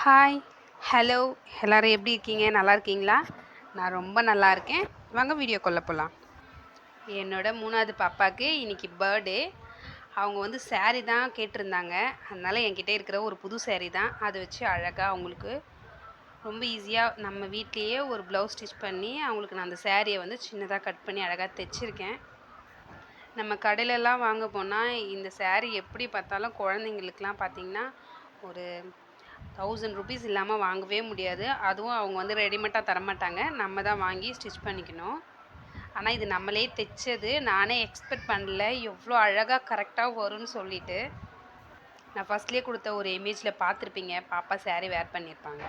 Hi hello எல்லோரும் எப்படி இருக்கீங்க? நல்லா இருக்கீங்களா? நான் ரொம்ப நல்லா இருக்கேன். வாங்க வீடியோ கொள்ள போகலாம் என்னோட மூணாவது பாப்பாவுக்கு இன்றைக்கி பர்த்டே அவங்க வந்து சேரீ தான் கேட்டிருந்தாங்க. அதனால் என்கிட்ட இருக்கிற ஒரு புது சேரீ தான். அதை வச்சு அழகாக அவங்களுக்கு ரொம்ப ஈஸியாக நம்ம வீட்லேயே ஒரு ப்ளவுஸ் ஸ்டிச் பண்ணி அவங்களுக்கு நான் அந்த சாரியை வந்து சின்னதாக கட் பண்ணி அழகாக தைச்சிருக்கேன். நம்ம கடையிலலாம் வாங்க போனால் இந்த சேரீ எப்படி பார்த்தாலும் குழந்தைங்களுக்குலாம் பார்த்திங்கன்னா ஒரு தௌசண்ட் ருபீஸ் இல்லாமல் வாங்கவே முடியாது. அதுவும் அவங்க வந்து ரெடிமேடாக தரமாட்டாங்க. நம்ம தான் வாங்கி ஸ்டிச் பண்ணிக்கணும். ஆனால் இது நம்மளே தைச்சது நானே எக்ஸ்பெக்ட் பண்ணல. எவ்வளோ அழகாக கரெக்டாக வரும்னு சொல்லிட்டு. நான் ஃபஸ்ட்லேயே கொடுத்த ஒரு இமேஜில் பார்த்துருப்பீங்க. பாப்பா சேரீ வேர் பண்ணியிருப்பாங்க.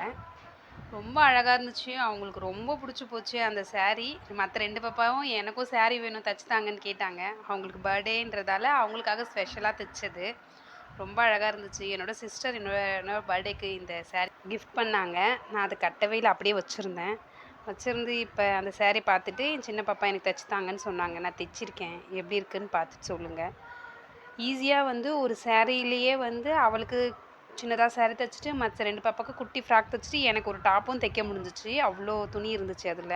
ரொம்ப அழகாக இருந்துச்சு. அவங்களுக்கு ரொம்ப பிடிச்சி போச்சு அந்த சேரீ மற்ற ரெண்டு பாப்பாவும் எனக்கும் சேரீ வேணும் தைச்சித்தாங்கன்னு கேட்டாங்க. அவங்களுக்கு பர்த்டேன்றதால அவங்களுக்காக ஸ்பெஷலாக தைச்சது. ரொம்ப அழகாக இருந்துச்சு. என்னோட சிஸ்டர் என்னோட என்னோட பர்த்டேக்கு இந்த சேரீ கிஃப்ட் பண்ணாங்க. நான் அதை கட்டவே இல்லை அப்படியே வச்சுருந்தேன். வச்சுருந்து இப்போ அந்த saree பார்த்துட்டு என் சின்ன பாப்பா எனக்கு தைச்சு தாங்கன்னு சொன்னாங்க. நான் தைச்சிருக்கேன். எப்படி இருக்குன்னு பார்த்துட்டு சொல்லுங்கள் ஈஸியாக வந்து ஒரு சேரீலேயே வந்து அவளுக்கு சின்னதாக saree தைச்சிட்டு மற்ற ரெண்டு பாப்பாவுக்கு குட்டி ஃப்ராக் தைச்சிட்டு எனக்கு ஒரு டாப்பும் தைக்க முடிஞ்சிச்சு. அவ்வளோ துணி இருந்துச்சு அதில்.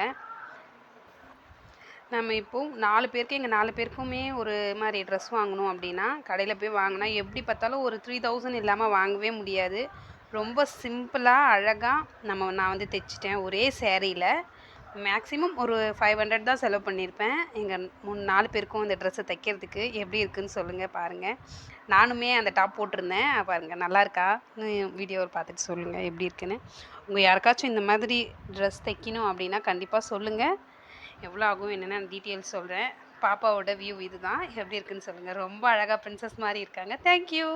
நம்ம இப்போ நாலு பேருக்கு எங்கள் நாலு பேருக்குமே ஒரு மாதிரி ட்ரெஸ் வாங்கணும் அப்படின்னா கடையில் போய் வாங்கினா எப்படி பார்த்தாலும் ஒரு த்ரீ தௌசண்ட் இல்லாமல் வாங்கவே முடியாது. ரொம்ப சிம்பிளாக அழகாக நம்ம நான் வந்து தைச்சிட்டேன் ஒரே சேரீயில். மேக்ஸிமம் ஒரு ஃபைவ் ஹண்ட்ரட் தான் செலவு பண்ணியிருப்பேன். எங்கள் மூணு நாலு பேருக்கும் இந்த ட்ரெஸ்ஸை தைக்கிறதுக்கு எப்படி இருக்குன்னு சொல்லுங்கள் பாருங்கள் நானுமே அந்த டாப் போட்டிருந்தேன். பாருங்கள் நல்லா இருக்கா? வீடியோவை பார்த்துட்டு சொல்லுங்கள் எப்படி இருக்குன்னு. உங்கள் யாருக்காச்சும் இந்த மாதிரி ட்ரெஸ் தைக்கணும் அப்படின்னா கண்டிப்பாக சொல்லுங்கள் எவ்வளோ ஆகும் என்னென்ன டீட்டெயில்ஸ் சொல்கிறேன் பாப்பாவோட வியூ இதுதான். எப்படி இருக்குன்னு சொல்லுங்கள் ரொம்ப அழகாக ப்ரின்ஸஸ் மாதிரி இருக்காங்க. தேங்க்யூ